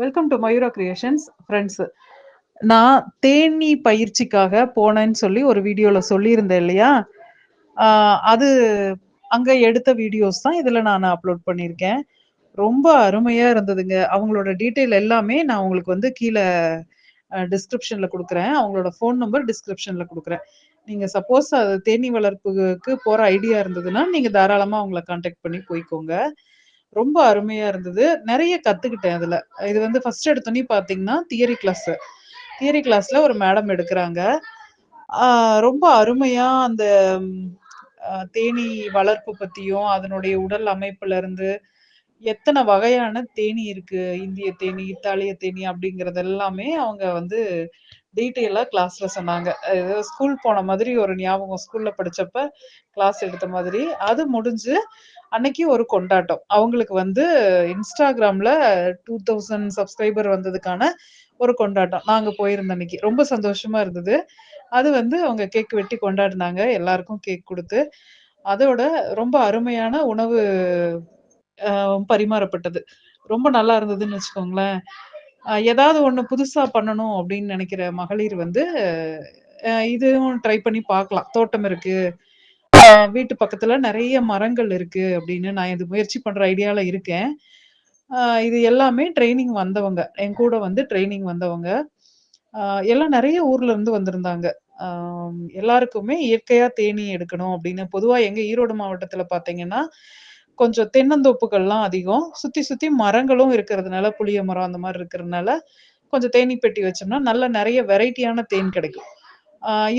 Welcome to Mayura creations friends நான் தேனி பயிற்சிக்காக போனேன்னு சொல்லி ஒரு வீடியோல சொல்லியிருந்தேன் இல்லையா? அது அங்க எடுத்த வீடியோஸ் தான் இதுல நான் அப்லோட் பண்ணியிருக்கேன். ரொம்ப அருமையா இருந்ததுங்க. அவங்களோட டீட்டெயில் எல்லாமே நான் உங்களுக்கு வந்து கீழே டிஸ்கிரிப்ஷன்ல கொடுக்குறேன். அவங்களோட ஃபோன் நம்பர் டிஸ்கிரிப்ஷன்ல கொடுக்குறேன். நீங்க சப்போஸ் அது தேனீ வளர்ப்புக்கு போற ஐடியா இருந்ததுன்னா நீங்க தாராளமா அவங்கள காண்டாக்ட் பண்ணி போய்க்கோங்க. ரொம்ப அருமையா இருந்தது. நிறைய கத்துக்கிட்டேன் அதுல. இது வந்து ஃபர்ஸ்ட் எடுத்தோன்னே பாத்தீங்கன்னா தியரி கிளாஸ் தியரி கிளாஸ்ல ஒரு மேடம் எடுக்கிறாங்க. ரொம்ப அருமையா அந்த தேனி தேனீ வளர்ப்பு பத்தியும் அதனுடைய உடல் அமைப்புல இருந்து எத்தனை வகையான தேனீ இருக்கு? இந்திய தேனி இத்தாலிய தேனி அப்படிங்கறது எல்லாமே அவங்க வந்து டீட்டெயிலாக கிளாஸ்ல சொன்னாங்க. ஏதோ ஸ்கூல் போன மாதிரி ஒரு ஞாபகம். ஸ்கூல்ல படிச்சப்ப கிளாஸ் எடுத்த மாதிரி. அது முடிஞ்சு அன்னைக்கு ஒரு கொண்டாட்டம். அவங்களுக்கு வந்து இன்ஸ்டாகிராம்ல டூ தௌசண்ட் சப்ஸ்கிரைபர் வந்ததுக்கான ஒரு கொண்டாட்டம். நாங்க போயிருந்த அன்னைக்கு. ரொம்ப சந்தோஷமா இருந்தது. அது வந்து அவங்க கேக் வெட்டி கொண்டாடினாங்க. எல்லாருக்கும் கேக் கொடுத்து. அதோட ரொம்ப அருமையான உணவு பரிமாறப்பட்டது. ரொம்ப நல்லா இருந்ததுன்னு வச்சுக்கோங்களேன். ஏதாவது ஒன்று புதுசா பண்ணணும் அப்படின்னு நினைக்கிற மகளிர் வந்து இதுவும் ட்ரை பண்ணி பார்க்கலாம். தோட்டம் இருக்கு. வீட்டு பக்கத்துல நிறைய மரங்கள் இருக்கு அப்படின்னு நான் இது முயற்சி பண்ற ஐடியால இருக்கேன். இது எல்லாமே ட்ரைனிங் வந்தவங்க. என் கூட வந்து ட்ரைனிங் வந்தவங்க. எல்லாம் நிறைய ஊர்ல இருந்து வந்திருந்தாங்க. எல்லாருக்குமே இயற்கையா தேனீ எடுக்கணும் அப்படின்னு பொதுவா எங்க ஈரோடு மாவட்டத்துல பார்த்தீங்கன்னா, கொஞ்சம் தென்னந்தோப்புகள்லாம் அதிகம். சுத்தி சுத்தி மரங்களும் இருக்கிறதுனால, புளிய மரம் அந்த மாதிரி இருக்கிறதுனால, கொஞ்சம் தேனி பெட்டி வச்சோம்னா, நல்ல நிறைய வெரைட்டியான தேன் கிடைக்கும்.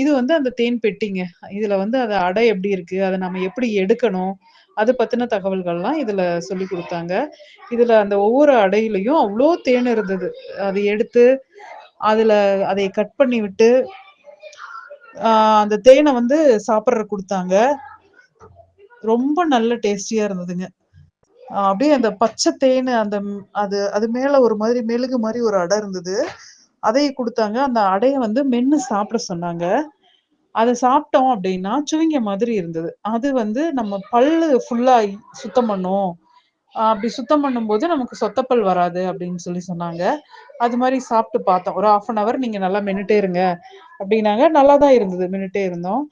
இது வந்து அந்த தேன் பெட்டிங்க. இதுல வந்து அது அடை எப்படி இருக்கு? அதை நம்ம எப்படி எடுக்கணும்? அது பத்தின தகவல்கள்லாம் இதுல சொல்லி கொடுத்தாங்க இதுல அந்த ஒவ்வொரு அடையிலையும் அவ்வளோ தேன் இருந்தது. அதை எடுத்து, அதுல அதை கட் பண்ணி விட்டு, அந்த தேனை வந்து சாப்பிட்ற கொடுத்தாங்க ரொம்ப நல்ல டேஸ்டியா இருந்ததுங்க. அப்படியே அந்த பச்சை தேனு அந்த அது அது மேல ஒரு மாதிரி மெழுகு மாதிரி ஒரு அடை இருந்தது. அதையே கொடுத்தாங்க அந்த அடையை வந்து மென்னு சாப்பிட சொன்னாங்க. அதை சாப்பிட்டோம் அப்படின்னா, சுவிங்க மாதிரி இருந்தது. அது வந்து நம்ம பல்லு ஃபுல்லா சுத்தம் பண்ணும். அப்படி சுத்தம் பண்ணும்போது நமக்கு சொத்தப்பல் வராது அப்படின்னு சொல்லி சொன்னாங்க. அது மாதிரி சாப்பிட்டு பார்த்தோம். ஒரு 1/2 அன் ஹவர் நீங்க நல்லா மென்னுட்டே இருங்க அப்படின்னாங்க. நல்லா தான் இருந்தது. மென்னுட்டே இருந்தோம்.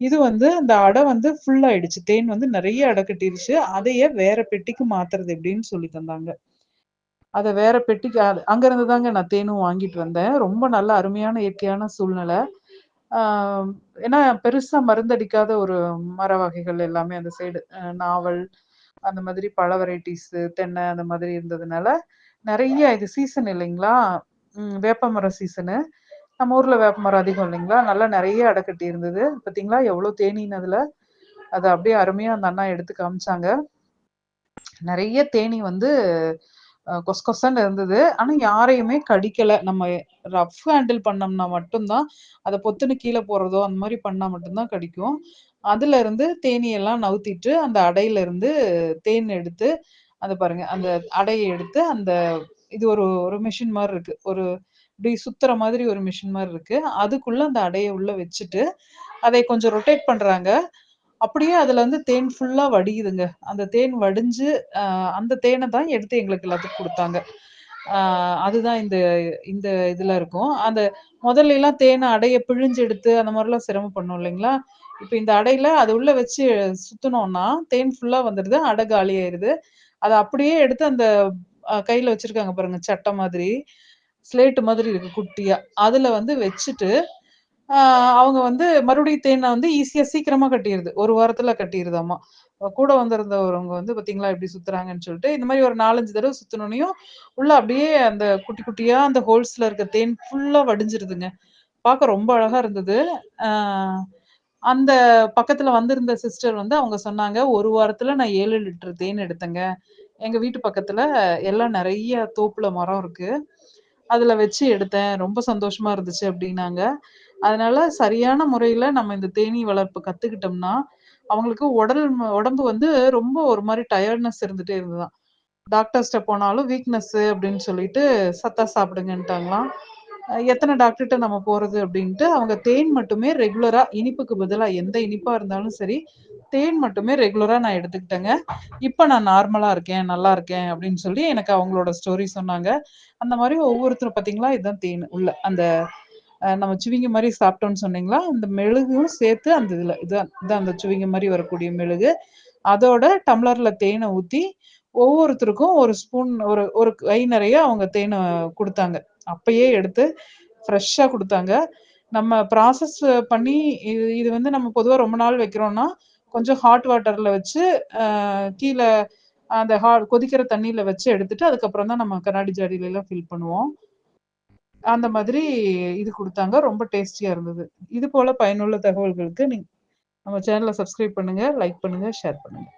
இது வந்து அந்த அடை வந்து ஃபுல் ஆயிடுச்சு. தேன் வந்து நிறைய அடை கட்டிருச்சு. அதையே வேற பெட்டிக்கு மாத்துறது எப்படின்னு சொல்லி தந்தாங்க. அதை வேற பெட்டிக்கு அங்க இருந்து தாங்க நான் தேனும் வாங்கிட்டு வந்தேன். ரொம்ப நல்ல அருமையான இயற்கையான சூழ்நிலை. ஏன்னா பெருசா மருந்தடிக்காத ஒரு மர வகைகள் எல்லாமே அந்த சைடு. நாவல், அந்த மாதிரி பழ வெரைட்டிஸ் தென்னை அந்த மாதிரி இருந்ததுனால, நிறைய இது சீசன் இல்லைங்களா? வேப்பமர சீசனு. நம்ம ஊர்ல வேப்பமரம் அதிகம் இல்லைங்களா? நல்லா நிறைய அடைக்கட்டி இருந்தது. பார்த்தீங்களா? எவ்வளோ தேனீன்னு அதுல. அப்படியே அருமையா அந்த அண்ணா எடுத்து காமிச்சாங்க. நிறைய தேனீ வந்து கொஸ் கொச கொசன்னு இருந்தது. ஆனா யாரையுமே கடிக்கல. நம்ம ரஃப் ஹேண்டில் பண்ணோம்னா மட்டும்தான் அதை பொத்துன்னு கீழே போடுறதோ, அந்த மாதிரி பண்ணா மட்டும்தான் கடிக்கும். அதுல இருந்து தேனியெல்லாம் நவுத்திட்டு, அந்த அடையில இருந்து தேன் எடுத்து, அதை பாருங்க. அந்த அடையை எடுத்து அந்த இது ஒரு ஒரு மிஷின் மாதிரி இருக்கு. ஒரு இப்படி சுத்துற மாதிரி ஒரு மிஷின் மாதிரி இருக்கு. அதுக்குள்ள அந்த அடையை உள்ள வச்சுட்டு, அதை கொஞ்சம் ரொட்டேட் பண்றாங்க. அப்படியே அதுல இருந்து தேன் ஃபுல்லா வடியுதுங்க. அந்த தேன் வடிஞ்சு, அந்த தேனை தான் எடுத்து எங்களுக்கு எல்லாத்துக்கும் கொடுத்தாங்க அதுதான் இந்த இந்த இதுல இருக்கும். அந்த முதல்லலாம் தேனை அடைய பிழிஞ்சு எடுத்து அந்த மாதிரிலாம் சிரமம் பண்ணும் இல்லைங்களா? இப்ப இந்த அடையில அது உள்ள வச்சு சுத்தினோம்னா தேன் ஃபுல்லா வந்துடுது அடை காலி ஆயிருது அதை அப்படியே எடுத்து அந்த கையில வச்சிருக்காங்க பாருங்க சட்டை மாதிரி. ஸ்லேட்டு மாதிரி இருக்கு குட்டியா. அதுல வந்து வச்சுட்டு, அவங்க வந்து மறுபடியும் தேனை வந்து ஈஸியா சீக்கிரமா கட்டிடுது ஒரு வாரத்துல கட்டிடுதாமா கூட வந்திருந்தவங்க வந்து பார்த்தீங்களா, எப்படி சுத்துறாங்கன்னு சொல்லிட்டு, இந்த மாதிரி ஒரு 4, 5 தடவ உள்ள அப்படியே அந்த குட்டி குட்டியா அந்த ஹோல்ஸ்ல இருக்க தேன் ஃபுல்லா வடிஞ்சிருதுங்க. பார்க்க ரொம்ப அழகா இருந்தது. அந்த பக்கத்துல வந்திருந்த சிஸ்டர் வந்து அவங்க சொன்னாங்க, ஒரு வாரத்துல நான் ஏழு லிட்டர் தேன் எடுத்தேங்க. எங்க வீட்டு பக்கத்துல எல்லாம் நிறைய தோப்புல மரம் இருக்கு. அதுல வச்சு எடுத்தேன். ரொம்ப சந்தோஷமா இருந்துச்சு" அப்படின்னாங்க. அதனால சரியான முறையில நம்ம இந்த தேனீ வளர்ப்பு கத்துக்கிட்டோம்னா, அவங்களுக்கு உடல் உடம்பு வந்து ரொம்ப ஒரு மாதிரி டயர்ட்னஸ் இருந்துட்டே இருந்துதான் டாக்டர்ஸ்ட்ட போனாலும் வீக்னஸ்ஸு அப்படின்னு சொல்லிட்டு சத்தா சாப்பிடுங்கன்ட்டாங்களாம். எத்தனை டாக்டர்கிட்ட நம்ம போறது அப்படின்ட்டு, அவங்க தேன் மட்டுமே ரெகுலரா இனிப்புக்கு பதிலாக எந்த இனிப்பா இருந்தாலும் சரி, தேன் மட்டுமே ரெகுலரா நான் எடுத்துக்கிட்டேங்க. இப்ப நான் நார்மலா இருக்கேன், நல்லா இருக்கேன் அப்படின்னு சொல்லி எனக்கு அவங்களோட ஸ்டோரி சொன்னாங்க. அந்த மாதிரி ஒவ்வொருத்தரும் பார்த்தீங்களா, இதுதான் தேன் உள்ள. அந்த நம்ம சுவிங்க மாதிரி சாப்பிட்டோம்னு சொன்னீங்களா, அந்த மெழுகும் சேர்த்து அந்த இதுல இதுதான் இதுதான் அந்த சுவிங்க மாதிரி வரக்கூடிய மெழுகு. அதோட டம்ளர்ல தேனை ஊத்தி, ஒவ்வொருத்தருக்கும் ஒரு ஸ்பூன் ஒரு ஒரு கை நிறைய அவங்க தேனை கொடுத்தாங்க அப்பயே எடுத்து ஃப்ரெஷ்ஷா கொடுத்தாங்க நம்ம ப்ராசஸ் பண்ணி இது இது வந்து நம்ம பொதுவாக ரொம்ப நாள் வைக்கிறோம்னா, கொஞ்சம் ஹாட் வாட்டரில் வச்சு கீழே அந்த ஹா கொதிக்கிற தண்ணியில் வச்சு எடுத்துட்டு, அதுக்கப்புறம் தான் நம்ம கண்ணாடி ஜாடியிலலாம் ஃபில் பண்ணுவோம். அந்த மாதிரி இது கொடுத்தாங்க ரொம்ப டேஸ்டியாக இருந்தது. இது போல் பயனுள்ள தகவல்களுக்கு நீங்கள் நம்ம சேனலை சப்ஸ்கிரைப் பண்ணுங்கள் லைக் பண்ணுங்கள் ஷேர் பண்ணுங்கள்